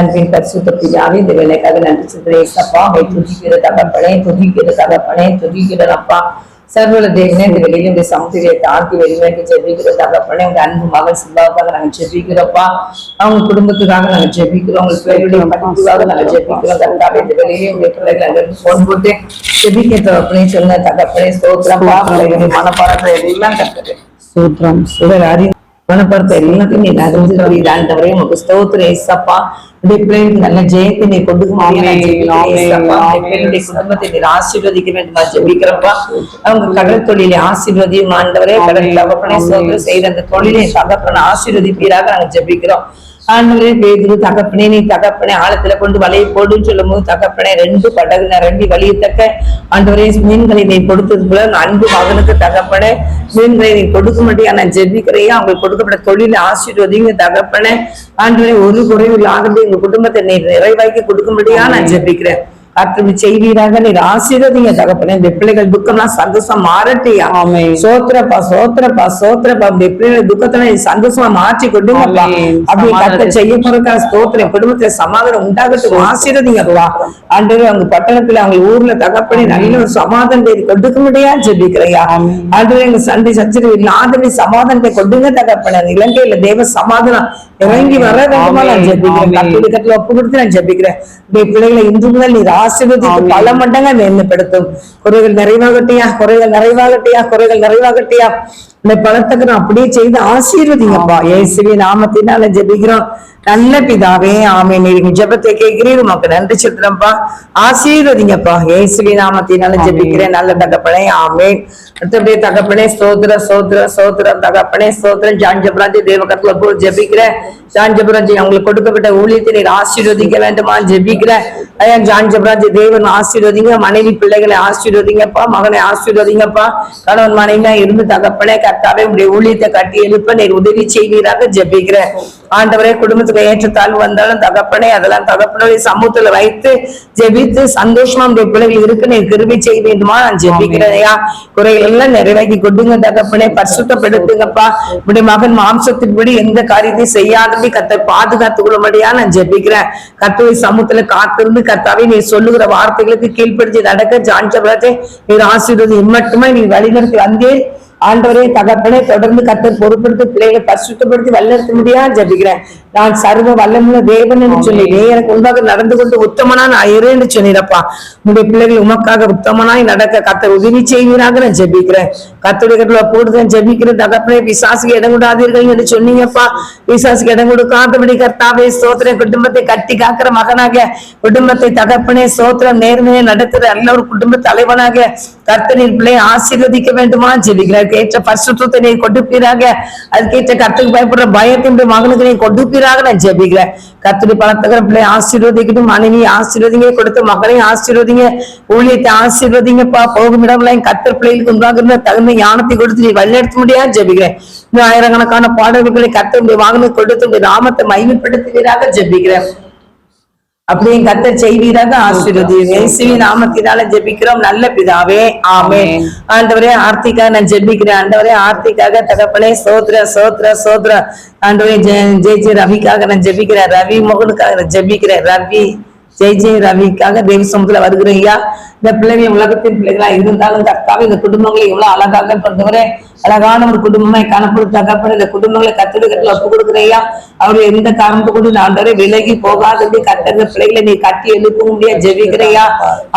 நன்றியின் பரிசுத்த பிதாவே இந்த வேலைக்காக நன்றி சொல்கிறேன் அவை துதிக்கிற தகப்பனே துதிக்கிற தகப்பனே துதிக்கிற அப்பா சர்வல தேவனே இந்த வெளியில இந்த சமுதிரியை தாழ்த்தி வெளிவேண்டி ஜெபிக்கிற தகப்பனே உங்க அன்பு மகன் சிம்பாவுக்காக நாங்க ஜெபிக்கிறோப்பா அவங்க குடும்பத்துக்காக நாங்க ஜெபிக்கிறோம் உங்களுக்கு பிள்ளைகளுடைய படிப்புக்காக நாங்க ஜெபிக்கிறோம் கரெக்டாக இந்த வெளியில உங்க பிள்ளைகள் அங்கிருந்து போன் போட்டு ஜெபிக்க தகப்பனே சொன்ன தகப்பனே ஸ்தோத்திரப்பா பிள்ளைகளுடைய மனப்பாடத்தை எல்லாம் கற்றுக்கு சூத்திரம் சுவர் அறி குணப்படுத்த எல்லாத்தையும் நீ நகர்ந்து ஆண்டவரே உங்களுக்கு ஸ்தோத்திர ஏசப்பா இந்த பிள்ளைகளுக்கு நல்ல ஜெயத்தை நீ கொண்டு ஆமென், ஆமென், ஆமென். குடும்பத்தை நீர் ஆசீர்வதிக்க வேண்டுமா ஜெபிக்கிறப்பா அவங்க கடல் தொழிலை ஆசீர்வதியும் ஆண்டவரே கடல் தகப்பனே செய்த அந்த தொழிலை தகப்பன ஆசீர்வதிப்பீராக நாங்க ஜெபிக்கிறோம் ஆண்டவரே பேதுரு தகப்பனே நீ தகப்பனே ஆழத்துல கொண்டு வலையை போடுன்னு சொல்லும் போது தகப்பனே ரெண்டு படகு நிரம்பி வலியத்தக்க ஆண்டவரே மீன்களை நீ கொடுத்தது போல அன்பு மகனுக்கு தகப்பனே மீன்களை நீ கொடுக்கும்படியா நான் ஜெபிக்கிறையா? அவங்களுக்கு கொடுக்கப்பட்ட தொழில ஆசீர்வதிங்க தகப்பனே. ஆண்டவரே ஒரு குறைவு இல்லாதபடி எங்க குடும்பத்தை நீ நிறைவாக்கி கொடுக்கும்படியா நான் ஜெபிக்கிறேன். கர்த்தர் செய்வீராக. நீர் ஆசீர்வதிங்க தகப்பனே. இந்த பிள்ளைகள் துக்கம்லாம் சந்தோஷம் மாறட்டியா. சோத்திரப்பா சோத்திரப்பா சோத்திரப்பா. இந்த பிள்ளைகள் துக்கத்துல நீ சந்தோஷமா மாற்றி கொண்டுங்கப்பா ஆமென். அப்படி கத்த. செய்ய போறக்கா ஸ்தோத்திரம் குடும்பத்துல சமாதானம் உண்டாகட்டும். ஆசீர்வதிங்கப்பா. ஆண்டு அவங்க பட்டணத்துல அவங்க ஊர்ல தகப்படி நல்ல ஒரு சமாதானம் தேடி கொடுக்க முடியா ஜெபிக்கிறையா. ஆண்டு எங்க சண்டை சச்சரவு இல்லாதபடி சமாதானத்தை கொடுங்க தகப்பன. இலங்கையில தேவ சமாதானம் இறங்கி வர வேண்டுமா நான். ஜெபிக்கிறேன். கத்துல ஒப்பு கொடுத்து நான் ஜெபிக்கிறேன். இந்த பிள்ளைகளை இன்று முதல் நீர் ஆசீர்வதித்து. பல மண்டங்க மேன்மைப்படுத்தும் குறைகள் நிறைவாகட்டியா குறைகள் நிறைவாகட்டியா குறைகள் நிறைவாகட்டியா இந்த பணத்துக்கு நான் அப்படியே செய்து ஆசீர்வதிங்கப்பா இயேசுவி நாமத்தினால ஜெபிக்கிறோம் நல்ல பிதாவே ஆமே நீங்க ஜெபத்தை கேட்கிறீர் உமக்கு நன்றி சொல்றேன்ப்பா ஆசீர்வதிங்கப்பா இயேசுவி நாமத்தினால ஜெபிக்கிறேன் நல்ல தகப்பனே ஆமே அடுத்தபடியே தகப்பனே சோதர சோதர சோதரம் தகப்பனே சோதரம் ஜாஞ்சபராஜி தேவகத்துல போல் ஜெபிக்கிறேன் ஜாஞ்சபராஜி அவங்களுக்கு கொடுக்கப்பட்ட ஊழியத்தை நீர் ஆசீர்வதிக்க வேண்டுமா ஜெபிக்கிறேன் ஐயா ஜாஞ்சபராஜி தேவன் ஆசீர்வதிங்க மனைவி பிள்ளைகளை ஆசீர்வதிங்கப்பா மகனை ஆசீர்வதிங்கப்பா. கணவன் மனைவியா இருந்து தகப்பனே கர்த்தாவே உடைய ஊழியத்தை கட்டி எழுப்ப நீர் உதவி செய்வீராக ஜெபிக்கிறேன். ஆண்டவரே குடும்பத்துக்கு ஏற்றத்தாழ்வு வந்தாலும் தகப்பனே அதெல்லாம் தகப்பனுடைய சமூகத்துல வைத்து ஜெபித்து சந்தோஷமா உடைய பிள்ளைகள் இருக்கு நீர் கிருபை செய்ய வேண்டுமா? நான் ஜெபிக்கிறேன் குறைகள் எல்லாம் நிறைவாக்கி கொடுங்க தகப்பனே பரிசுத்தப்படுத்துங்கப்பா. உடைய மகன் மாம்சத்தின்படி எந்த காரியத்தையும் செய்யாதபடி கத்தை பாதுகாத்து கொள்ளும்படியா நான் ஜெபிக்கிறேன். கத்துவை சமூகத்துல காத்திருந்து கத்தாவே நீ சொல்லுகிற வார்த்தைகளுக்கு கீழ்ப்படுத்தி நடக்க ஜான்சபராஜே நீர் ஆசீர்வதி இம்மட்டுமே நீ வழிநடத்தி வந்தேன். ஆண்டவரே தகப்பனே தொடர்ந்து கத்தர் பொறுப்படுத்தி பிள்ளைகளை பரிசுத்தப்படுத்தி வல்லெடுத்த முடியா ஜபிக்கிறேன். நான் சர்வ வல்லமுள்ள தேவன் என்று சொல்லி எனக்கு உண்டாக நடந்து கொண்டு உத்தமனா நான் என்று சொன்னீரப்பா. உங்களுடைய பிள்ளைகள் உமக்காக உத்தமனாய் நடக்க கத்தர் உதவி செய்வீராக நான் ஜெபிக்கிறேன். கத்துடைய கட்டுல போடுதேன் ஜெபிக்கிறேன். தகப்பனே பிசாசுக்கு இடம் கொடாதீர்கள் என்று சொன்னீங்கப்பா. பிசாசுக்கு இடம் கொடுக்காதபடி கர்த்தாவே சோத்திரம் குடும்பத்தை கட்டி காக்கிற மகனாக குடும்பத்தை தகப்பனே சோத்திரம் நேர்மையை நடத்துற நல்ல ஒரு குடும்ப தலைவனாக கர்த்தனின் பிள்ளை ஆசீர்வதிக்க வேண்டுமா? ஜெபிக்கிறேன். ஏற்ற பரிசுத்தத்தை நீ கொடுப்பீராக அதுக்கேற்ற கத்துக்கு பயப்படுற பயத்தின் மகனுக்கு நீ கொடுப்பீராக நான் ஜெபிக்கிறேன் கத்துடி பழத்துக்கிற பிள்ளை ஆசீர்வதிக்கட்டும். மனைவி ஆசீர்வதிங்க கொடுத்த மகனையும் ஆசீர்வதிங்க ஊழியத்தை ஆசீர்வதிங்கப்பா. போகும் இடம்லாம் கத்தர் பிள்ளைகளுக்கு உண்டாகிற தகுந்த ஞானத்தை கொடுத்து நீ வழிநடத்த முடியாது ஜெபிக்கிறேன். இந்த ஆயிரக்கணக்கான பாடல்களை கத்தருடைய வாகனம் கொடுத்து உடைய நாமத்தை மகிமைப்படுத்துவீராக ஜெபிக்கிறேன். அப்படியே கத்த செய்வீராக ஆசீர்வதி. இயேசுவி நாமத்தினால ஜெபிக்கிறோம். நல்ல பிதாவே. ஆமென். ஆண்டவரே ஆர்த்திகா நான் ஜெபிக்கிறேன். ஆண்டவரே ஆர்த்திக்காக தகப்பனே சோத்ர சோத்ர சோத்ர. ஆண்டவரே ஜெய ஜெய் ரவிக்காக நான் ஜெபிக்கிறேன். ரவி மோகனுக்காக நான் ஜெபிக்கிறேன். ரவி ஜெய் ஜெய் ரவிக்காக தேவி சமூகத்துல வருகிறேன் ஐயா. இந்த பிள்ளைகள் உலகத்தின் பிள்ளைகளா இருந்தாலும் கர்த்தாவே இந்த குடும்பங்களை எவ்வளவு அழகாக கொண்டவரே. அழகான ஒரு குடும்பமாய் காணப்படும் தகப்பன் இந்த குடும்பங்களை கத்திரிக்கட்டில் ஒப்பு கொடுக்குறையா அவர் எந்த காரணத்தை கொண்டு ஆண்டவரே விலகி போகாதபடி கத்தங்க பிள்ளைகளை நீ கட்டி எழுப்ப முடியா ஜெபிக்கிறையா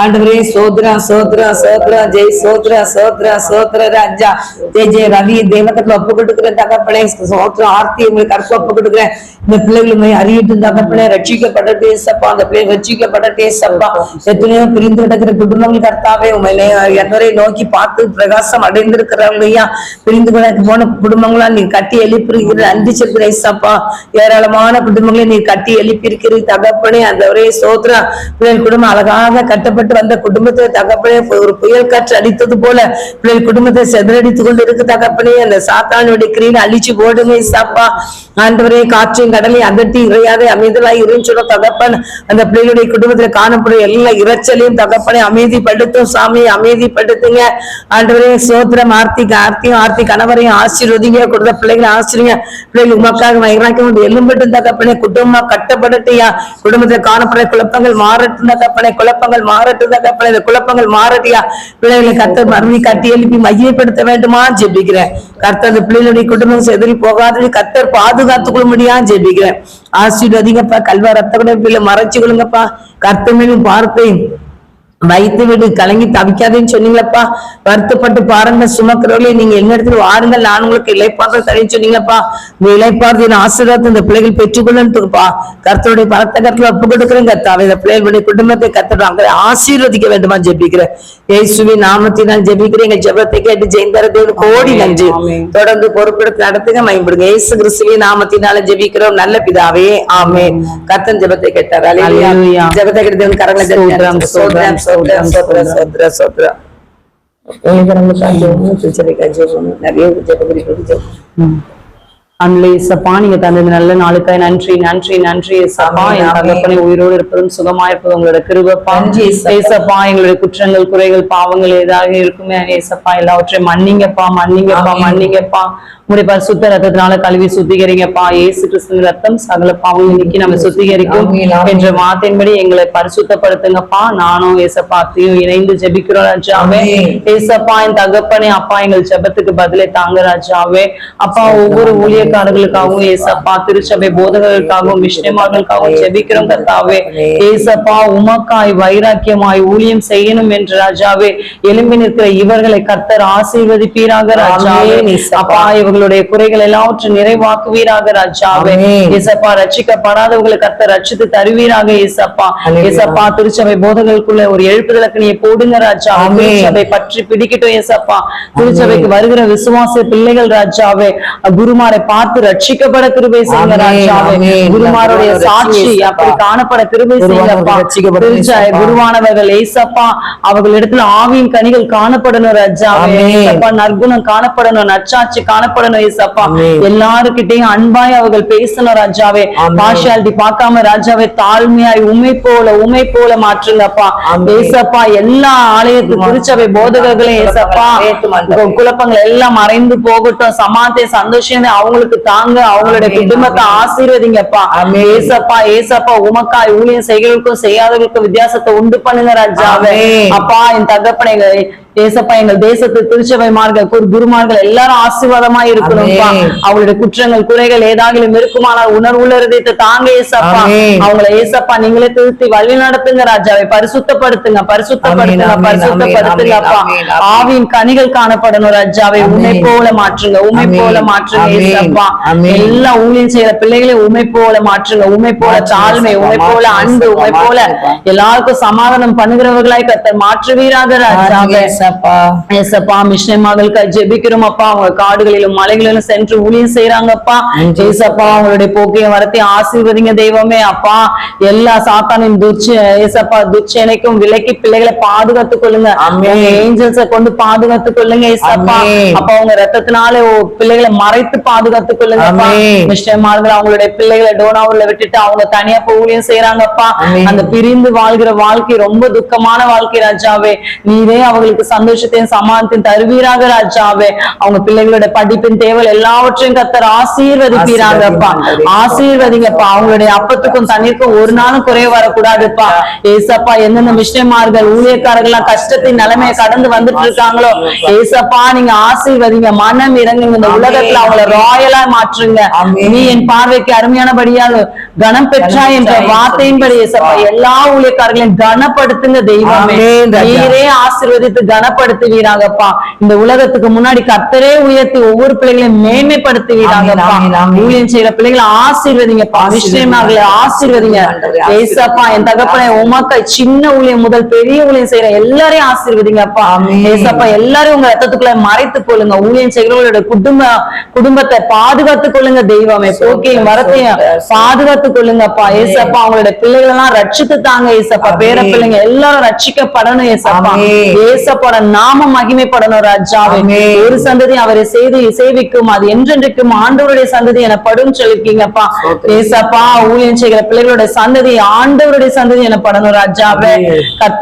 ஆண்டவரே சோத்ரா சோத்ரா சோத்ரா ஜெய் சோத்ரா சோத்ரா சோத்ரா ராஜா. ஜெய் ஜெய் ரவி தேவகத்துல ஒப்பு கொடுக்குற தகப்பனே. சோத்ரா ஆர்த்தி உங்களுக்கு கற்ப ஒப்பு கொடுக்குறேன். இந்த பிள்ளைகளுமே அறியட்டும் தகப்பனே. ரட்சிக்கப்படட்டே சப்பா அந்த பிள்ளை ரட்சிக்கப்படட்டே சப்பா எத்தனையோ பிரிந்து கிடக்கிற குடும்பங்கள் கர்த்தாவே உண்மையிலே என்னவரை நோக்கி பார்த்து பிரகாசம் அடைந்திருக்கிறவங்க ஐயா. பிரிந்து கிடக்கு போன குடும்பங்களா நீ கட்டி எழுப்பியிருக்கிற அன்பு செல்கிற சப்பா ஏராளமான குடும்பங்களை நீ கட்டி எழுப்பியிருக்கிற தகப்பனே அந்த ஒரே சோத்ரா பிள்ளைகள் குடும்பம் அழகாக கட்டப்பட்டு வந்த குடும்பத்தை தகப்பனே ஒரு புயல் காற்று அடித்தது போல பிள்ளைகள் குடும்பத்தை செதறடித்துக் கொண்டு இருக்கு தகப்பனே. அந்த சாத்தானுடைய கிரீனை அழிச்சு போடுங்க சாப்பா ஆண்டவரே காற்றையும் கடலை அகட்டி இறையாதே அமைதலாய் இருன்னு தகப்பன். அந்த பிள்ளைகளுடைய குடும்பத்துல குடும்பத்தில் காணப்படும் எல்லா இரைச்சலையும் தகப்பனை அமைதிப்படுத்தும். சாமியை அமைதிப்படுத்துங்க. ஆண்டவரே சோத்திரம் ஆர்த்தி ஆர்த்தியும் ஆர்த்தி கணவரையும் ஆசீர்வதிங்க. கொடுத்த பிள்ளைகளை ஆசிரியங்க பிள்ளைகள் உமக்காக வைராக்கியம் கொண்டு எலும்பட்டும் தகப்பனே குடும்பம் கட்டப்படட்டியா குடும்பத்துல காணப்படுற குழப்பங்கள் மாறட்டும் தகப்பனே குழப்பங்கள் மாறட்டும் தகப்பனே இந்த குழப்பங்கள் மாறட்டியா? பிள்ளைகளை கத்த மறுபடி கட்டி எழுப்பி மையப்படுத்த வேண்டுமா? ஜெபிக்கிறேன். கர்த்தர் அந்த பிள்ளைகளுடைய குடும்பம் செதறி போகாத கர்த்தர் பாதுகாத்துக் கொள்ள முடியா ஜெபிக்கிறேன். ஆசீர்வதிங்கப்பா. கல்வா ரத்த கூட மறைச்சு கொள்ளுங்கப்பா. கர்த்தமையும் பார்ப்பேன். வைத்து விடு. கலங்கி தவிக்காதேன்னு சொன்னீங்களப்பா. வருத்தப்பட்டு பாருங்க சுமக்கிறவர்களே நீங்க என்ன இடத்துல வாருங்கள். நான் உங்களுக்கு இலைப்பாறுதல் தரேன்னு சொன்னீங்களப்பா. இந்த இலைப்பாறுதல் ஆசீர்வாதத்தை இந்த பிள்ளைகள் பெற்றுக்கொள்ளுப்பா கர்த்தருடைய பலத்த கருத்துல ஒப்பு கொடுக்குறேன் கர்த்தாவே. இந்த பிள்ளைகளுடைய குடும்பத்தை கத்துறாங்க ஆசீர்வதிக்க வேண்டுமா ஜெபிக்கிறேன். இயேசுவி நாமத்தினால் ஜெபிக்கிறேன். எங்க ஜெபத்தை கேட்டு ஜெயந்தர தேவன் கோடி நன்றி. தொடர்ந்து பொறுப்பெடுத்து நடத்துங்க மயப்படுங்க இயேசு கிறிஸ்துவின் நாமத்தினால ஜெபிக்கிறோம். நல்ல பிதாவே. ஆமென். கர்த்தன் ஜெபத்தை கேட்டார். ஜெபத்தை கேட்டு கரங்களை ஸ்தோத்திரம், தட்டி சோத்ரம் சோத்ரம் சோத்ரம் சோத்ரம் சோத்ரம் கரங்களை ஜெபம் திருச்சபைக்கு ஜெபம் நிறைய ஜெபம் குறிப்பு அன்லே சப்பா நீங்க தந்தது நல்ல நாளுக்காய் நன்றி நன்றி நன்றி சப்பா என். தகப்பனை உயிரோடு இருப்பதும் சுகமா இருப்பதும் உங்களோட கிருபப்பா ஏசப்பா. எங்களுடைய குற்றங்கள் குறைகள் பாவங்கள் ஏதாவது இருக்குமே ஏசப்பா எல்லாவற்றையும் மன்னிங்கப்பா மன்னிங்கப்பா. மன்னிங்கப்பா உங்களுடைய பரிசுத்த ரத்தத்தினால கழுவி சுத்திகரிங்கப்பா இயேசு கிறிஸ்துவின் ரத்தம் சகல பாவங்கள் நீக்கி நம்ம சுத்திகரிக்கும். என்ற வார்த்தையின்படி எங்களை பரிசுத்தப்படுத்துங்கப்பா நானும் ஏசப்பா அத்தையும் இணைந்து ஜெபிக்கிறோம் ராஜாவே. ஏசப்பா என் தகப்பனே அப்பா எங்கள் ஜெபத்துக்கு பதிலை தாங்க ராஜாவே அப்பா ஒவ்வொரு ஊழியக்காரர்களுக்காகவும் ஏசப்பா திருச்சபை போதகர்களுக்காகவும் மிஷ்ணமார்களுக்காகவும் ஜெபிக்கிறோம் கர்த்தாவே ஏசப்பா உமக்காய் வைராக்கியமாய் ஊழியம் செய்யணும் என்று ராஜாவே எழும்பி நிற்கிற இவர்களை கர்த்தர் ஆசீர்வதிப்பீராக ராஜாவே. அப்பா இவர்களுடைய குறைகள் எல்லாவற்றும் நிறைவாக்குவீராக ராஜாவே. ஏசப்பா ரட்சிக்கப்படாதவர்களை கர்த்தர் ரட்சித்து தருவீராக ஏசப்பா. ஏசப்பா திருச்சபை போதகர்களுக்குள்ள ஒரு எழுப்புதலுக்கு நீ போடுங்க ராஜா. திருச்சபை பற்றி பிடிக்கட்டும் ஏசப்பா திருச்சபைக்கு வருகிற விசுவாச பிள்ளைகள் ராஜாவே குருமாரை பார்த்து ரட்சிக்கப்பட கிருபை செய்யுங்க ராஜாவே. குருமாருடைய சாட்சி. அப்படி காணப்பட கிருபை குருவானவர்கள் செய்யுங்கப்பா ஏசப்பா. குருவானவர்கள் ஏசப்பா அவர்களிடத்துல ஆவியின் கனிகள் காணப்படணும் ராஜாவே. ஏசப்பா நற்குணம் காணப்படணும் நற்சாட்சி காணப்படணும் ஏசப்பா. எல்லாருக்கிட்டையும் அன்பாய் அவர்கள் பேசணும் ராஜாவே ஆமென். பார்ஷியாலிட்டி பார்க்காம ராஜாவே தாழ்மையாய் உமை போல உமை போல மாற்றுங்கப்பா. ஏசப்பா எல்லா ஆலயத்து திருச்சபை போதகர்களையும் ஏசப்பா குழப்பங்கள் எல்லாம் மறைந்து போகட்டும் சமாத்தை சந்தோஷம் அவங்களுக்கு தாங்க அவங்களுடைய ஆமென், குடும்பத்தை. ஆசீர்வதிங்கப்பா. ஏசப்பா ஏசப்பா உமக்காய் ஊழியம் செய்கிறவர்களுக்கும் செய்யாதவர்களுக்கும் வித்தியாசத்தை உண்டு பண்ணுங்க ராஜாவே. அப்பா என் தகப்பனை ஏசப்பா எங்கள் தேசத்து திருச்சபைமார்கள் குரு- குருமார்கள் எல்லாரும் ஆசீர்வாதமா இருக்கணும்ப்பா ஆமென். அவங்களுடைய குற்றங்கள் குறைகள் ஏதாகிலும் இருக்குமானால் உணர்வுள்ள இருதயத்தை தாங்க ஏசப்பா. அவங்கள ஏசப்பா நீங்களே திருத்தி வழி நடத்துங்க ராஜாவை பரிசுத்தப்படுத்துங்க பரிசுத்தப்படுத்துங்க ஆமென். ஆவியின் கனிகள் காணப்படணும் ராஜாவை உண்மை. போல மாற்றுங்க உண்மை போல மாற்றுங்க ஏசப்பா. எல்லா ஊழியம் செய்யற பிள்ளைகளை உண்மை போல மாற்றுங்க உண்மை போல தாழ்மை உண்மை போல அன்பு உண்மை போல. எல்லாருக்கும் சமாதானம் பண்ணுகிறவர்களாய் கத்தர் மாற்றுவீராக ராஜாவே ஏசப்பா. ஏசப்பா மிஷினை மகளுக்கு ஜெபிக்கிறோம் அப்பா அவங்க காடுகளிலும் மலைகளிலும் சென்று ஊழியம் செய்யறாங்கப்பா. ஏசப்பா அவங்களுடைய போக்கைய வரத்தை ஆசீர்வதிங்க தெய்வமே அப்பா எல்லா சாத்தானின் துச்ச ஏசப்பா துச்சனைக்கும் விலக்கி பிள்ளைகளை பாதுகாத்துக் கொள்ளுங்க. ஏஞ்சல்ஸ கொண்டு பாதுகாத்துக் கொள்ளுங்க ஏசப்பா. அப்பா அவங்க ரத்தத்தினால பிள்ளைகளை மறைத்து பாதுகாத்துக் கொள்ளுங்கப்பா ஆமென். மிஸ்டர்மார்கள் அவங்களுடைய பிள்ளைகளை டோனாவூர்ல விட்டுட்டு அவங்க தனியா போய் ஊழியம் செய்யறாங்கப்பா. அந்த பிரிந்து வாழ்கிற வாழ்க்கை ரொம்ப துக்கமான வாழ்க்கை ராஜாவே நீரே அவங்களுக்கு சந்தோஷத்தையும் சமாதானத்தையும் தருவீராக ராஜாவே. அவங்க பிள்ளைகளோட படிப்பின் தேவை எல்லாவற்றையும் கத்தர் ஆசீர்வதிப்பீராகப்பா. ஆசீர்வதிங்க. ஆசீர்வதிங்கப்பா. அவங்களுடைய அப்பத்துக்கும் தண்ணீருக்கும் ஒரு நாளும் குறைய வரக்கூடாதுப்பா. ஏசப்பா எந்தெந்த மிஷினமார்கள் ஊழியக்காரர்கள் கஷ்டத்தின் நிலைமையை கடந்து வந்துட்டு இருக்காங்களோ? ஏசப்பா நீங்க ஆசீர்வதிங்க. மனம் இறங்குங்க. இந்த உலகத்துல அவங்கள ராயலா மாற்றுங்க. நீ என் பார்வைக்கு அருமையானபடியால் கனம் பெற்றா என்ற வார்த்தையின்படி ஏசப்பா எல்லா ஊழியக்காரர்களையும் கனப்படுத்துங்க தெய்வமே. நீரே ஆசீர்வதித்து கனப்படுத்துவீராகப்பா. இந்த உலகத்துக்கு முன்னாடி கர்த்தரே உயர்த்தி ஒவ்வொரு பிள்ளைகளையும் மேன்மைப்படுத்துவீராகப்பா. ஊழியம் செய்யற பிள்ளைகளை ஆசீர்வதிங்கப்பா. நிச்சயமாகல ஆசீர்வதிங்க. ஏசப்பா என் தகப்பனை உமக்க சின்ன ஊழியம் முதல் பெரிய ஊழியம் செய்யற எல்லாரையும் ஆசீர்வதிங்கப்பா. ஏசப்பா எல்லாரும் உங்க ரத்தத்துக்குள்ள மறைத்துக் கொள்ளுங்க. ஊழியம் செய்கிறவங்களோட குடும்ப குடும்பத்தை பாதுகாத்துக் கொள்ளுங்க தெய்வமே. போக்கையும் வரத்தையும் பாதுகாத்துக் கொள்ளுங்கப்பா. ஏசப்பா அவங்களோட பிள்ளைகள் எல்லாம் ரட்சித்து தாங்க ஏசப்பா. பேர. பிள்ளைங்க எல்லாரும் ரட்சிக்கப்படணும் ஏசப்பா. ஏசப்பா ஏசப்பாட நாம மகிமைப்படணும் ராஜாவே. ஒரு சந்ததி அவரை செய்து சேவிக்கும் அது என்றென்றைக்கும் ஆண்டவருடைய சந்ததி எனப்படும் சொல்லிருக்கீங்கப்பா. ஏசப்பா ஊழியம் செய்கிற பிள்ளைகளோட சந்ததி ஆண்டவருடைய சந்ததி எனப்படணும் ராஜாவே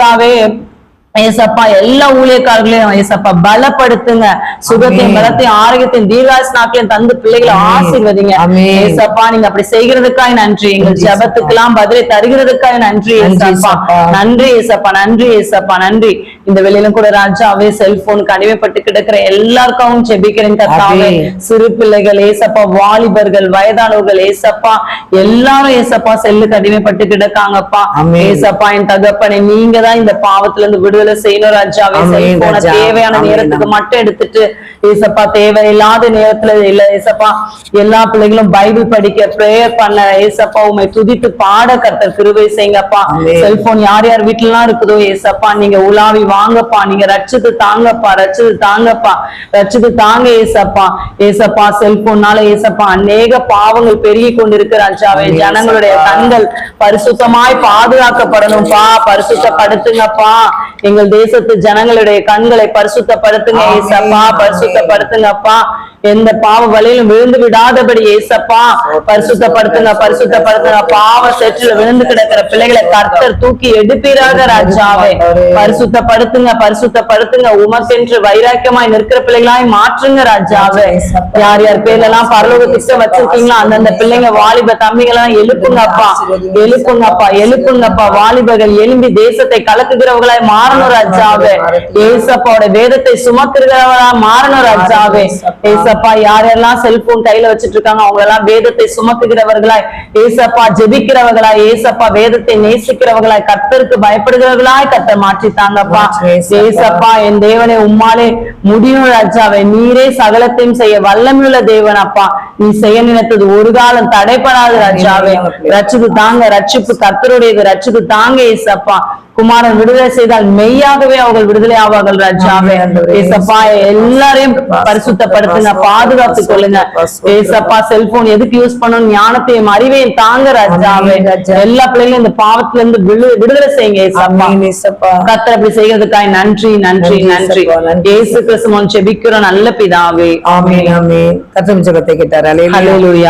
ஆமென். ஏசப்பா எல்லா ஊழியக்காரர்களையும் ஏசப்பா பலப்படுத்துங்க சுகத்தையும். பலத்தையும் ஆரோக்கியத்தையும் தீர்காயுஸ் நாட்களையும் தந்து பிள்ளைகளை. ஆசீர்வதிங்க. ஏசப்பா நீங்க அப்படி செய்கிறதுக்காய் நன்றி எங்கள் நன்றி, ஜெபத்துக்கெல்லாம் பதிலை தருகிறதுக்காய் நன்றி நன்றி, ஏசப்பா. நன்றி ஏசப்பா நன்றி ஏசப்பா நன்றி இந்த வெளியிலும் கூட ராஜாவே செல்போனுக்கு அடிமைப்பட்டு கிடக்கிற எல்லாருக்காகவும் ஜெபிக்கிறேன் கர்த்தாவே ஆமென். சிறு பிள்ளைகள் ஏசப்பா வாலிபர்கள் வயதானவர்கள் ஏசப்பா எல்லாரும் ஏசப்பா செல்லுக்கு அடிமைப்பட்டு கிடக்காங்கப்பா. ஏசப்பா என் தகப்பனே நீங்க தான் இந்த பாவத்துல இருந்து விடுதலை செய்யணும் ராஜாவே ராஜா. தேவையான நேரத்துக்கு. மட்டும் எடுத்துட்டு ஏசப்பா தேவையில்லாத நேரத்துல இல்ல ஏசப்பா எல்லா பிள்ளைகளும் பைபிள் படிக்க பிரேயர் பண்ண ஏசப்பா உண்மை துதித்து பாட கர்த்தர் கிருபை செய்யுங்கப்பா. செல்போன் யார் யார் வீட்டுல எல்லாம் இருக்குதோ ஏசப்பா நீங்க உலாவி வாங்கப்பா நீங்க ரட்சித்து தாங்கப்பா ரட்சித்து தாங்கப்பா ரட்சித்து தாங்க ஏசப்பா ஏசப்பா செல்போன்னால ஏசப்பா அநேக பாவங்கள் பெருகி கொண்டிருக்கிற ராஜாவே ஆமென், ஜனங்களுடைய. கண்கள் பரிசுத்தமாய் பாதுகாக்கப்படணும்பா பரிசுத்தப்படுத்துங்கப்பா எங்கள் தேசத்து ஜனங்களுடைய கண்களை பரிசுத்தப்படுத்துங்க ஏசப்பா. பரிசுத்தப்படுத்துங்கப்பா. எந்த பாவ வழியிலும் விழுந்து விடாதபடி ஏசப்பா. பரிசுத்தப்படுத்துங்க பரிசுத்தப்படுத்துங்க. பாவ செற்றில் விழுந்து கிடக்கிற பிள்ளைகளை கர்த்தர் தூக்கி எடுப்பீராக ராஜாவே. பரிசுத்தப்படுத்துங்க பரிசுத்தப்படுத்துங்க. உமக்கென்று வைராக்கியமாய் நிற்கிற பிள்ளைகளாய் மாற்றுங்க ராஜாவே. யார் யார் பேர்ல எல்லாம் பரலோக திட்டம் வச்சிருக்கீங்களோ அந்தந்த பிள்ளைங்க வாலிப தம்பிகளெல்லாம் எழுப்புங்கப்பா. எழுப்புங்கப்பா எழுப்புங்கப்பா. வாலிபர்கள் எழும்பி தேசத்தை கலக்குகிறவர்களாய் மாறணும் ராஜாவே. ஏசப்பாவோட வேதத்தை சுமக்குகிறவர்களா மாறணும் ராஜாவே. ஏசப்பா யார் யாரெல்லாம் செல்போன் கையில வச்சிட்டு இருக்காங்க அவங்க எல்லாம் வேதத்தை சுமக்குகிறவர்களாய் ஏசப்பா ஜெபிக்கிறவர்களாய் ஏசப்பா வேதத்தை நேசிக்கிறவர்களாய் கத்தருக்கு பயப்படுகிறவர்களாய் கர்த்தர் மாற்றி தாங்கப்பா ஏசப்பா. என் தேவனை உம்மாலே முடியும் ராஜாவே. நீரே சகலத்தையும் செய்ய வல்லமையுள்ள தேவன் அப்பா நீ செய்ய நினைத்தது ஒரு காலம் தடைப்படாது ராஜாவே. ரட்சித்து தாங்க ரட்சிப்பு கத்தருடையது ரட்சித்து தாங்க ஏசப்பா. குமாரன் விடுதலை செய்தால் மெய்யாகவே அவர்கள் விடுதலை ஆவார்கள் ராஜாவே. ஏசப்பா எல்லாரையும் பரிசுத்தப்படுத்துங்க பாதுகாத்துக் கொள்ளுங்க. ஏசப்பா செல்போன் எதுக்கு யூஸ் பண்ணணும் ஞானத்தையும் அறிவையும் தாங்க ராஜாவே. எல்லா பிள்ளைகளும் இந்த பாவத்துல இருந்து விடு- விடுதலை செய்யுங்க ஏசப்பா. கர்த்தர் அப்படி செய்யறதுக்காய் நன்றி நன்றி நன்றி. இயேசு கிறிஸ்துவன் செபிக்கிறோம் நல்ல பிதாவே. ஆமென் ஆமென். கர்த்தர் ஜெபத்தை கேட்டார். ஹalleluya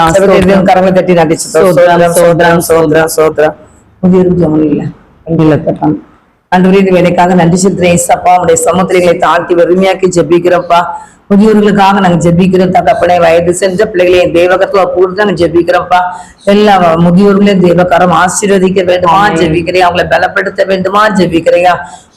கரங்களை தட்டி நன்றி ஸ்தோத்திரம், சோத்ரம் சோத்ரம் சோத்ரம் முதியோருக்கு ஜெபம் எங்களுக்கு வண்டியில தட்டாங்க வேலைக்காக நன்றி செலுத்துறேன். ஏசப்பா உடைய சமுத்திரங்களை தாழ்த்தி வறுமையாக்கி ஜெபிக்கிறப்பா. முதியோர்களுக்காக நாங்க ஜெபிக்கிறோம் தகப்பனே வயது சென்ற பிள்ளைகளை தேவகத்துவ தேவகத்துல கூர்ந்து நாங்க ஜெபிக்கிறோம்ப்பா எல்லா முதியோர்களையும் தேவக்காரம் ஆசீர்வதிக்க வேண்டுமா? ஜெபிக்கிறேன் அவங்களை பலப்படுத்த வேண்டுமா? ஜெபிக்கிறையா?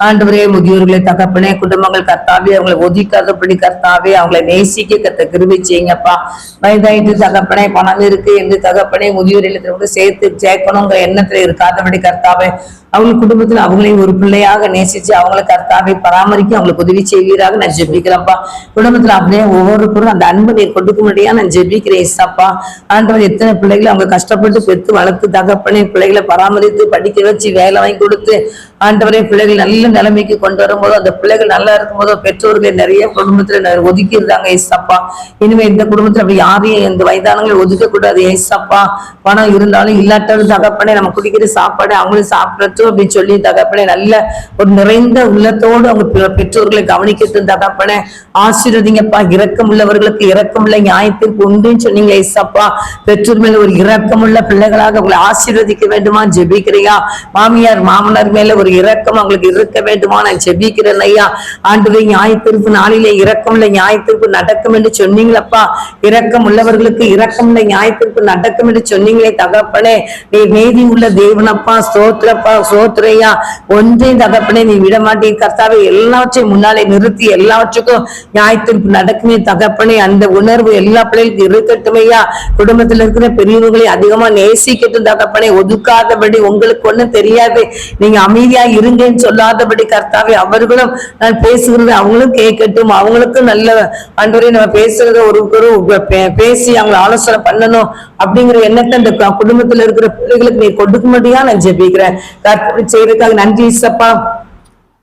ஆண்டவரே முதியோர்களை தகப்பனே குடும்பங்கள் கர்த்தாவே அவங்களை ஒதுக்காதபடி கர்த்தாவே அவங்களை நேசிக்க கத்த கிருபை செய்யுங்கப்பா. வயதாயிட்டு தகப்பனே பணம் இருக்கு என்று தகப்பனே முதியோர் இல்லத்துல சேர்த்து சேர்க்கணுங்கிற எண்ணத்துல இருக்காதபடி கர்த்தாவே அவங்க குடும்பத்துல அவங்களையும் ஒரு பிள்ளையாக நேசிச்சு அவங்களை கர்த்தாவை பராமரிக்க அவங்களுக்கு உதவி செய்வீராக நான் ஜெபிக்கிறேன்ப்பா. குடும்பத்துல அப்படியே ஒவ்வொருத்தரும் அந்த அன்பை நீர் கொடுக்க முடியா நான் ஜெபிக்கிறேன் ஏசப்பா. ஆண்டவர் எத்தனை பிள்ளைகளை அவங்க கஷ்டப்பட்டு பெற்று வளர்த்து தகப்பனே பிள்ளைகளை பராமரித்து படிக்க வச்சு வேலை வாங்கி கொடுத்து ஆண்டவரை பிள்ளைகள் நல்ல நிலைமைக்கு கொண்டு வரும்போது அந்த பிள்ளைகள் நல்லா இருக்கும்போதோ பெற்றோர்களை நிறைய குடும்பத்துல ஒதுக்கி இருந்தாங்க ஏசப்பா. இனிமே இந்த குடும்பத்துல அப்படி யாரையும் இந்த வயதானங்களை ஒதுக்க கூடாது ஏசப்பா. பணம் இருந்தாலும் இல்லாட்டாலும் தகப்பனே நம்ம குடிக்கிற சாப்பாடு அவங்களும் சாப்பிடட்டும் அப்படின்னு சொல்லி தகப்பனே நல்ல ஒரு நிறைந்த உள்ளத்தோடு அவங்க பெற்றோர்களை கவனிக்கட்டும் தகப்பனே. ஆசீர்வதிங்கப்பா. இரக்கம் உள்ளவர்களுக்கு இரக்கமுள்ள நியாயத்திற்கு உண்டுன்னு சொன்னீங்க ஏசப்பா. பெற்றோர் மேல ஒரு இரக்கமுள்ள பிள்ளைகளாக உங்களை ஆசீர்வதிக்க வேண்டுமா? ஜெபிக்கிறியா? மாமியார் மாமனார் மேல ஒரு இரக்கம் அவங்களுக்கு இருக்க வேண்டுமா? நான் செபிக்கிறேன் ஐயா. ஆண்டு நியாயத்திற்கு நாளிலே இரக்கமுள்ள நியாயத்திற்கு நடக்கும் என்று சொன்னீங்களப்பா. இரக்கம் உள்ளவர்களுக்கு இரக்கமுள்ள நியாயத்திற்கு நடக்கும் என்று சொன்னீங்களே தகப்பனே. நீ நீதி உள்ள தேவனப்பா ஸ்தோத்திரப்பா ஸ்தோத்திரையா ஒன்றையும் தகப்பனே நீ விட மாட்டீங்க கர்த்தாவே எல்லாவற்றையும் முன்னாலே நிறுத்தி எல்லாவற்றுக்கும் நியாயத்திற்கு நடக்குமே தகப்பனே. அந்த உணர்வு எல்லா பிள்ளைகளுக்கும் இருக்கட்டும் ஐயா. குடும்பத்துல இருக்கிற பெரியவர்களை அதிகமா நேசிக்கட்டும் தகப்பனே. ஒதுக்காதபடி உங்களுக்கு ஒண்ணும் தெரியாது. நீங்க அமைதியா இருங்கன்னு சொல்லாதபடி கர்த்தாவே அவர்களும் நான் பேசுகிறது அவங்களும் கேட்கட்டும். அவங்களுக்கும் நல்ல அன்றுவரை நம்ம பேசுறத ஒரு பேசி அவங்களை ஆலோசனை பண்ணணும் அப்படிங்கிற எண்ணத்தை அந்த குடும்பத்துல இருக்கிற பிள்ளைகளுக்கு நீ கொடுக்க முடியா நான் ஜெபிக்கிறேன். கர்த்தாவை செய்யறதுக்காக நன்றி சப்பா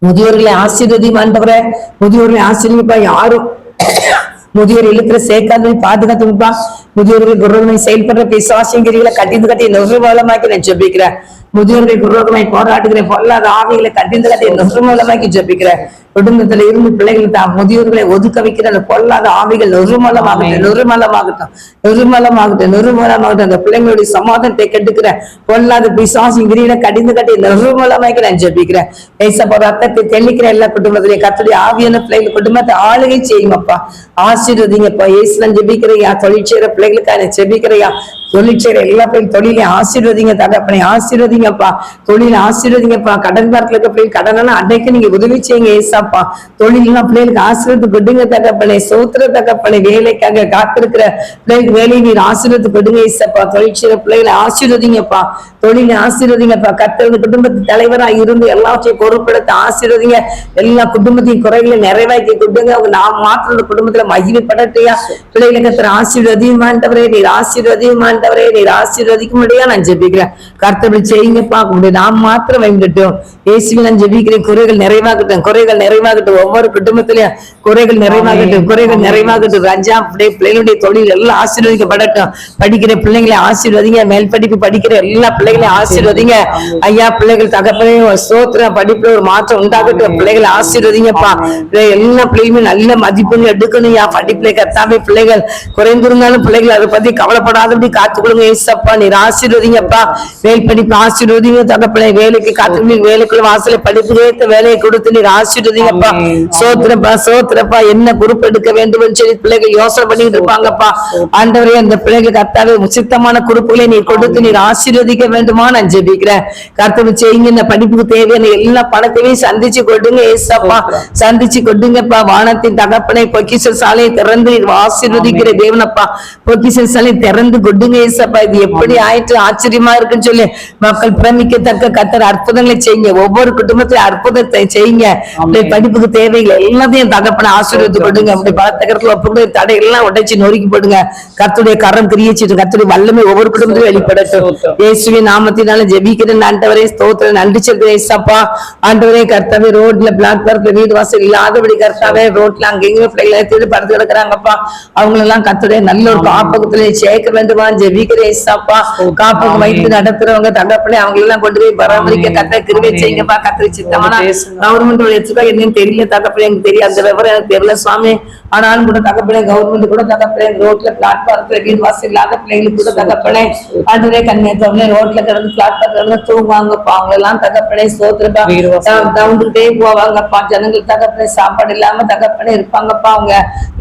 முதியோர்களை ஆசீர்வதி ஆண்டவரே. முதியோர்களை ஆசீர்வதிப்பா. யாரும் முதியோர் இழுக்கிற சேர்க்காத பாதுகாத்துப்பா முதியோர்கள் குருவனை செயல்படுற பிசாசிங்கிரிகளை கட்டிந்து கட்டி நிர்வாகமாக்கி நான் ஜெபிக்கிறேன். முதியோர்களை குரோகமாய் போராடுகிற பொல்லாத ஆவிகளை கட்டிந்து கட்டி நிர்மூலமாக்கி ஜபிக்கிறேன். குடும்பத்துல இருந்து பிள்ளைகள் தான் முதியோர்களை ஒதுக்க வைக்கிற அந்த பொல்லாத ஆவிகள் நிர்மூலமாகட்டும் நிர்மூலமாகட்டும் நிர்மூலமாகட்டும் நிர்மூலமாகட்டும் அந்த பிள்ளைங்களுடைய சமாதானத்தை கெட்டுக்கிற பொல்லாத பிசாசு கிரீட கடிந்து கட்டி நிர்மூலமாக்கி நான் ஜபிக்கிறேன். ஏசப்பா ரத்தத்தை தெளிக்கிற எல்லா குடும்பத்திலையும் கத்துடைய ஆவியான பிள்ளைகள் குடும்பத்தை ஆளுகை செய்யுங்கப்பா. ஆசீர்வதிங்கப்பா. ஏசுலாம் ஜெபிக்கிறையா தொழில் பிள்ளைகளுக்கு பிள்ளைகளுக்காக ஜெபிக்கிறையா தொழில் எல்லா பிள்ளைங்க தொழிலையும் ஆசீர்வதிங்க தகப்பனை ஆசீர்வதிங்கப்பா. தொழில் ஆசீர்வதிங்கப்பா. கடன் பார்க்கல இருக்க பிள்ளைங்க கடன் அன்னைக்கு நீங்க உதவி செய்யுங்க ஏசாப்பா. தொழிலாம் பிள்ளைகளுக்கு ஆசீர்வத்து கொடுங்க தகப்பனை. சோத்திர தகப்பனை வேலைக்காக காத்திருக்கிற பிள்ளைகளுக்கு வேலையை நீர் ஆசீர்வத்து கொடுங்க ஏசப்பா. தொழில் செய்யற பிள்ளைகளை ஆசீர்வதிங்கப்பா. தொழில் ஆசீர்வதிங்கப்பா. கத்திரது குடும்பத்து தலைவரா இருந்து எல்லாத்தையும் பொறுப்படுத்த ஆசீர்வதிங்க. எல்லா குடும்பத்தையும் குறைகளை நிறைவாக்கி கொடுங்க. அவங்க நாம் அந்த குடும்பத்துல மகிழ்ப்படட்டையா பிள்ளைகளை கத்துற ஆசீர்வதியுமாண்டவரே நீர் ஆசீர்வதியுமாண்டவரே நீர் ஆசீர்வதிக்க முடியா நான் ஜெபிக்கிறேன். கர்த்தபடி செய்யுங்கப்பா உங்களுடைய நாம் மாத்திரம் வைங்கட்டும் இயேசுவை நான் ஜெபிக்கிறேன் குறைகள் நிறைவாகட்டும். குறைகள் நிறைவாகட்டும். ஒவ்வொரு குடும்பத்திலயும் குறைகள் நிறைவாகட்டும். குறைகள் நிறைவாகட்டும். அப்படியே பிள்ளைகளுடைய தொழில் எல்லாம் ஆசீர்வதிக்கப்படட்டும். படிக்கிற பிள்ளைங்களை ஆசீர்வதிங்க. மேல் படிப்பு படிக்கிற எல்லா பிள்ளைகளையும் ஆசீர்வதிங்க. ஐயா பிள்ளைகள் தகப்பனே சோத்திர படிப்புல ஒரு மாற்றம் உண்டாகட்டும். பிள்ளைகளை ஆசீர்வதிங்கப்பா. எல்லா பிள்ளைகளுமே நல்ல மதிப்பெண் எடுக்கணும் யா படிப்புல கத்தாவே பிள்ளைகள். குறைந்திருந்தாலும் பிள்ளைகள் அதை பத்தி கவலைப்படாதபடி காத்துக்கொள்ளுங்க. ஏசப்பா நீர் ஆசீர்வதிங்கப்பா. மேல் படிப்பு ஆசீர்வதிங்க தகப்பனே வேலைக்கு காத்து வேலைக்குள்ள வாசல படிப்பு ஏத்த வேலையை கொடுத்து நீர் ஆசீர்வதிங்கப்பா. சோத்திரப்பா சோத்திரப்பா என்ன பொறுப்பு எடுக்க வேண்டும் சொல்லி பிள்ளைகள் யோசனை பண்ணிட்டு இருப்பாங்கப்பா ஆண்டவரே அந்த பிள்ளைகளுக்கு கர்த்தாவே உச்சித்தமான குறிப்புகளை நீ கொடுத்து நீர் ஆசீர்வதிக்க வேண்டுமா நான் ஜெபிக்கிறேன் கர்த்தவை செய்யுங்க இந்த படிப்புக்கு தேவையான எல்லா பணத்தையும் சந்திச்சு கொடுங்க ஏசப்பா சந்திச்சு கொடுங்கப்பா வானத்தின் தகப்பனை பொக்கிஷ சாலையை திறந்து நீர் ஆசீர்வதிக்கிற தேவனப்பா பொக்கிஷ சாலை திறந்து கொடுங்க ஏசப்பா இது எப்படி ஆயிட்டு ஆச்சரியமா இருக்குன்னு சொல்லி மக்கள் பிரமிக்கத்தக்க கத்தர் அற்புதங்களை செய்யுங்க. ஒவ்வொரு குடும்பத்திலும் அற்புதத்தை செய்யுங்க. படிப்புக்கு தேவைகள் எல்லாத்தையும் தகப்பனை ஆசீர்வதித்து கொடுங்க. அப்படி பலத்தகரத்துல ஒப்புடைய தடைகள்லாம் உடைச்சு நொறுக்கி போடுங்க. கர்த்தருடைய கரம் கிரியச்சிட்டு கர்த்தருடைய வல்லமை ஒவ்வொரு குடும்பத்திலும் வெளிப்படட்டும். இயேசுவின் நாமத்தினால ஜெபிக்கிறேன். ஆண்டவரே ஸ்தோத்திரம். நன்றி சொல்கிறேன் ஏசப்பா ஆண்டவரே கர்த்தாவே ரோட்ல பிளாக் பார்க்ல வீடு வாசல் இல்லாதபடி கர்த்தாவே ரோட்ல அங்கெங்க பிள்ளைகளை தேடி படுத்து கிடக்குறாங்கப்பா. அவங்க எல்லாம் கர்த்தருடைய நல்ல ஒரு காப்பகத்துல சேர்க்க வேண்டுமா? ஜெபிக்கிறேன் ஏசப்பா காப்பகம் வைத்து நடத்துறவங்க தகப்பனே அவங்க எல்லாம் கொண்டு போய் பராமரிக்க கத்த கிருபை செய்யுங்கப்பா கத்திரி சித்தமான கவர்மெண்ட் வச்சிருக்கா என்னன்னு தெரியல தகப்பனே எனக்கு தெரியும் அந்த விவரம் எனக்கு தெரியல சுவாமி. ஆனாலும் கூட தகப்பனே கவர்மெண்ட் கூட தகப்பனே ரோட்ல பிளாட்பாரத்துல வீடு வாசல் இல்லாத பிள்ளைங்களுக்கு கூட தகப்பனே அதுவே கண்ணியத்தவனே ரோட்ல கிடந்து பிளாட்பாரத்துல கிடந்து தூங்குவாங்கப்பா. அவங்க எல்லாம் தகப்பனே சோத்துருப்பா. தவுண்டுட்டே போவாங்கப்பா. ஜனங்கள் தகப்பனே சாப்பாடு இல்லாம தகப்பனே இருப்பாங்கப்பா அவங்க.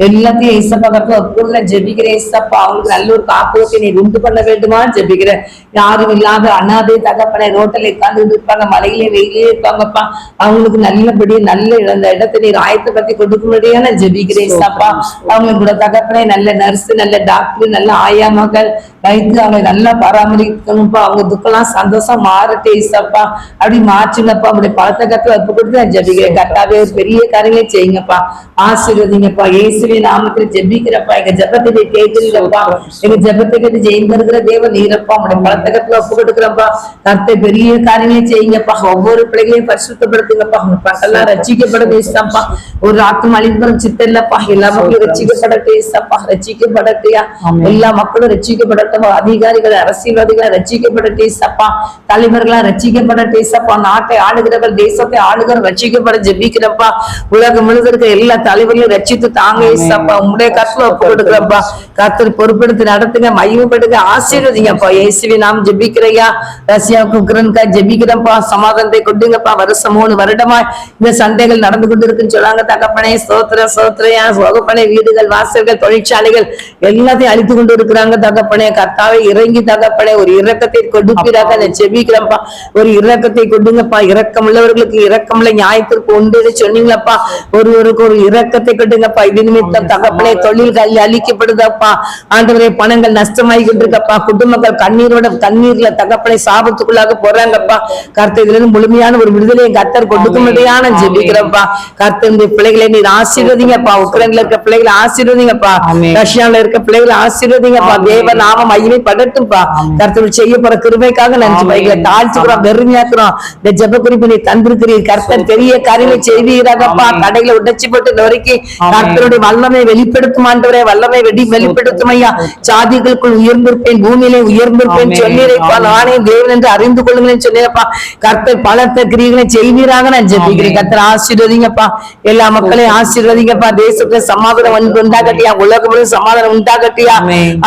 எல்லாத்தையும் இசப்பா கருத்து ஒப்புள்ள ஜெபிக்கிறேன் இசப்பா அவங்களுக்கு நல்ல ஒரு காப்புவத்தை நீ உண்டு பண்ண வேண்டுமா ஜெபிக்கிறேன். யாரும் இல்லாத அனாதை தகப்பனை ரோட்டில் உட்கார்ந்து இருப்பாங்க மலையிலே வெயிலே இருப்பாங்கப்பா. அவங்களுக்கு நல்லபடி நல்ல அந்த இடத்தை நீர் ஆயத்தப்படுத்தி கொடுக்கும்படியா நான் ஜெபிக்கிறேன் இசப்பா அவங்களுக்கு கூட தகப்பனே நல்ல நர்ஸ் நல்ல டாக்டர் நல்ல ஆயா மகள் வைத்து அவங்க நல்லா பராமரிக்கணும்ப்பா. அவங்க துக்கெல்லாம் சந்தோஷம் மாறட்டே இசப்பா அப்படி மாற்றுங்கப்பா. அப்படி பழத்த கத்துல ஒப்பு கொடுத்து நான் ஜெபிக்கிறேன். கட்டாவே ஒரு பெரிய காரியங்களை செய்யுங்கப்பா. ஆசீர்வதிங்கப்பா. இயேசுவே நாமத்துல ஜெபிக்கிறப்பா. எங்க ஜெபத்தை கேட்கிறீங்கப்பா எங்க ஜெபத்தை கேட்டு ஜெயிந்திருக்கிற தேவன் நீரப்பா. உடைய பழத்தகத்துல ஒப்பு கொடுக்குறப்பா கர்த்தை பெரிய காரியங்களை செய்யுங்கப்பா. ஒவ்வொரு பிள்ளைகளையும் பரிசுத்தப்படுத்துங்கப்பா. பக்கெல்லாம் ரசிக்கப்பட பேசுதாப்பா ஒரு ஆத்ம அழிவுகளும் சித்த இல்லப்பா எல்லா மக்களும் ரசிக்கப்பட பேசப்பா ரசிக்கப்படட்டியா. எல்லா மக்களும் ரசிக்கப்படட்டும். அதிகாரிகள் அரசியல்வாதிகள் ரசிக்கப்படட்டே சப்பா தலைவர்களா ரசிக்கப்படட்டே சப்பா நாட்டை ஆளுகிறவர் தேசத்தை ஆளுகிறவர் ரசிக்கப்பட ஜெபிக்கிறப்பா உலகம் இருக்கிற எல்லா தலைவர்களையும் ரசித்து தாங்க ஏசப்பா உங்களுடைய கருத்துல ஒப்பு கொடுக்குறப்பா கர்த்தர் பொறுப்பெடுத்து நடத்துங்க மையப்படுங்க ஆசீர்வதிங்கப்பா. இயேசுவி நாம் ஜெபிக்கிறையா? ரஷ்யாவுக்கு உக்ரைனுக்கா ஜெபிக்கிறப்பா சமாதானத்தை கொடுங்கப்பா. வருஷம் மூணு வருடமா இந்த சண்டைகள் நடந்து கொண்டு இருக்குன்னு சொல்றாங்க. தகப்பனே சோத்திர சோத்திரையா சோகப்பனை வீடுகள் வாசல்கள் தொழிற்சாலைகள் எல்லாத்தையும் அழித்து கொண்டு இருக்கிறாங்க தகப்பனே. கர்த்தாவை இறங்கி தகப்பனே. ஒரு இரக்கத்தை கொடுப்பீராக. அதை ஜெபிக்கிறப்பா ஒரு இரக்கத்தை கொடுங்கப்பா. இரக்கம் உள்ளவர்களுக்கு இரக்கமுள்ள நியாயத்திற்கு உண்டு சொன்னீங்களப்பா. ஒருவருக்கு ஒரு இரக்கத்தை கொடுங்கப்பா. இது நிமித்தம் தகப்பனே தொழில்கள் அழிக்கப்படுதப்பா. ஆண்டவரே பணங்கள் நஷ்டமாகி இருக்கப்பா. குடும்பங்கள் கண்ணீரோட கண்ணீர்ல தகப்பனை சாபத்துக்குள்ளாக போறாங்கப்பா. கர்த்தர் இதுல இருந்து முழுமையான ஒரு விடுதலையை கர்த்தர் கொடுக்கும்படியான ஜெபிக்கிறப்பா. கர்த்தர் இந்த பிள்ளைகளை நீர் ஆசீர்வதிங்கப்பா. உக்ரைன்ல இருக்க பிள்ளைகளை ஆசீர்வதிங்கப்பா. ரஷ்யால இருக்க பிள்ளைகளை ஆசீர்வதிங்கப்பா. தேவ நாம மகிமை படட்டும்பா கர்த்தர் செய்ய போற கிருபைக்காக நன்றி. பைகளை தாழ்த்துக்கிறோம் வெறுமையாக்குறோம். இந்த ஜெப குறிப்பு நீ தந்திருக்கிறீர். கர்த்தர் பெரிய காரியங்களை செய்வீராகப்பா. தடைகளை உடைச்சு போட்டு நொறுக்கி. கர்த்தருடைய வல்லமை வெளிப்படுத்தும் ஆண்டவரே. வல்லமை வெடி வெளிப்படுத்தும் ஐயா. ஜாதிகளுக்குள் உயர்ந்திருப்பேன். பூமியிலே உயர்ந்திருப்பேன் சொன்னீரைப்பா நானே தேவன் என்று அறிந்து கொள்ளுங்களேன்னு சொன்னீரப்பா கர்த்தர் பலத்த கிரிகளை செய்வீராக நான் ஜெபிக்கிறேன். கர்த்தர் ஆசீர்வதிங்கப்பா. எல்லா மக்களையும் ஆசீர்வதிங்கப்பா. தேசத்துல சமாதானம் உண்டாகட்டியா? உலகம் சமாதானம் உண்டாகட்டியா.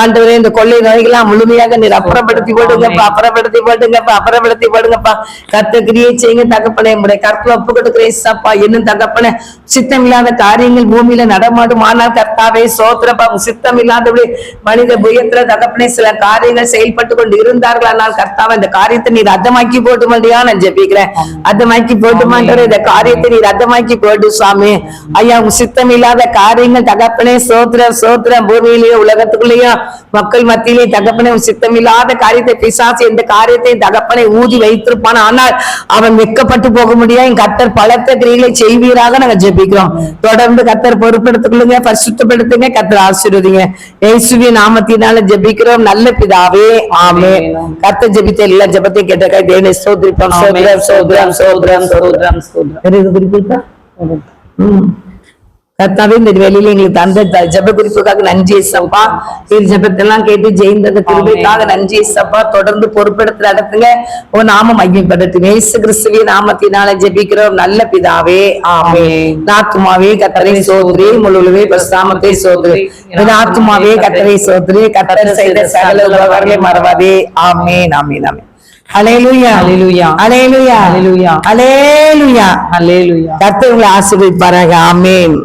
ஆண்டவரே இந்த கொள்ளை நோய்களாம் முழுமையாக நீர் அப்புறப்படுத்தி போடுங்கப்பா. அப்புறப்படுத்தி போடுங்கப்பா. அப்புறப்படுத்தி போடுங்கப்பா. கர்த்த கிரியை செய்யுங்க தகப்பனே. உடைய கர்த்தல ஒப்பு கொடுக்கிறேன். சப்பா இன்னும் தகப்பனே. சித்தம் இல்லாத காரியங்கள் பூமியில நடமாடும். ஆனால் கர்த்தாவே சோத்திரப்பா சித்தம் இல்லாதபடி மனித புயத்துல தகப்பனே சில காரியங்கள் செயல்பட்டு கொண்டு ஆனால் கர்த்தாவை இந்த காரியத்தை நீர் அர்த்தமாக்கி போட்டுமாண்டியா நான் ஜெபிக்கிறேன். அர்த்தமாக்கி போட்டுமான்ற இந்த காரியத்தை நீர் அர்த்தமாக்கி போட்டு சுவாமி. ஐயா உங்க சித்தம் இல்லாத காரியங்கள் தகப்பனே சோத்திரம் சோத்திரம் பூமியிலேயே உலகத்துக்குள்ளேயும் மக்கள் மத்தியிலே தகப்பனே சித்தம் இல்லாத காரியத்தை பிசாசு எந்த காரியத்தை தகப்பனை ஊதி வைத்திருப்பான். ஆனால் அவன் வெக்கப்பட்டு போக முடியாது. என் கத்தர் பலத்த கிரிகளை செய்வீராக நாங்க ஜெபிக்கிறோம். தொடர்ந்து கத்தர் பொறுப்படுத்திக் பரிசுத்தப்படுத்துங்க கத்தர் ஆசீர்வதிங்க. ஏசுவி நாமத்தினால ஜெபிக்கிறோம். நல்ல பிதாவே ஆமே கத்தர் ஜெபித்த எல்லா ஜெபத்தையும் கேட்ட கை தேவனை சோதரிப்போம் சோதரம் சோதரம் சோதரம் சோதரம் சோதரம் வேற எதுவும் குறிப்பு இருக்கா? ம். கர்த்தாவே இந்த வெளியில எங்களுக்கு தந்த ஜெப குறிப்புக்காக நன்றி சப்பா இது ஜெபத்தெல்லாம் கேட்டு ஜெயிந்தது கிருபைக்காக நன்றி சப்பா தொடர்ந்து பொறுப்பெடுத்து நடத்துங்க. உன் நாமம் மையப்படுத்துங்க இயேசு கிறிஸ்துவின் நாமத்தினால ஜெபிக்கிறோம். நல்ல பிதாவே. ஆமே நாத்துமாவே கத்தரை சோதரி. முழுவே பிரசாமத்தை சோதரி. ஆத்துமாவே கத்தரை சோதரி. கத்தர் செய்த சகல உபகாரங்களை மறவாதே. அலேலுயா ஹalleluya. கர்த்தர் உங்களை ஆசீர்வதிப்பாராக. ஆமென்.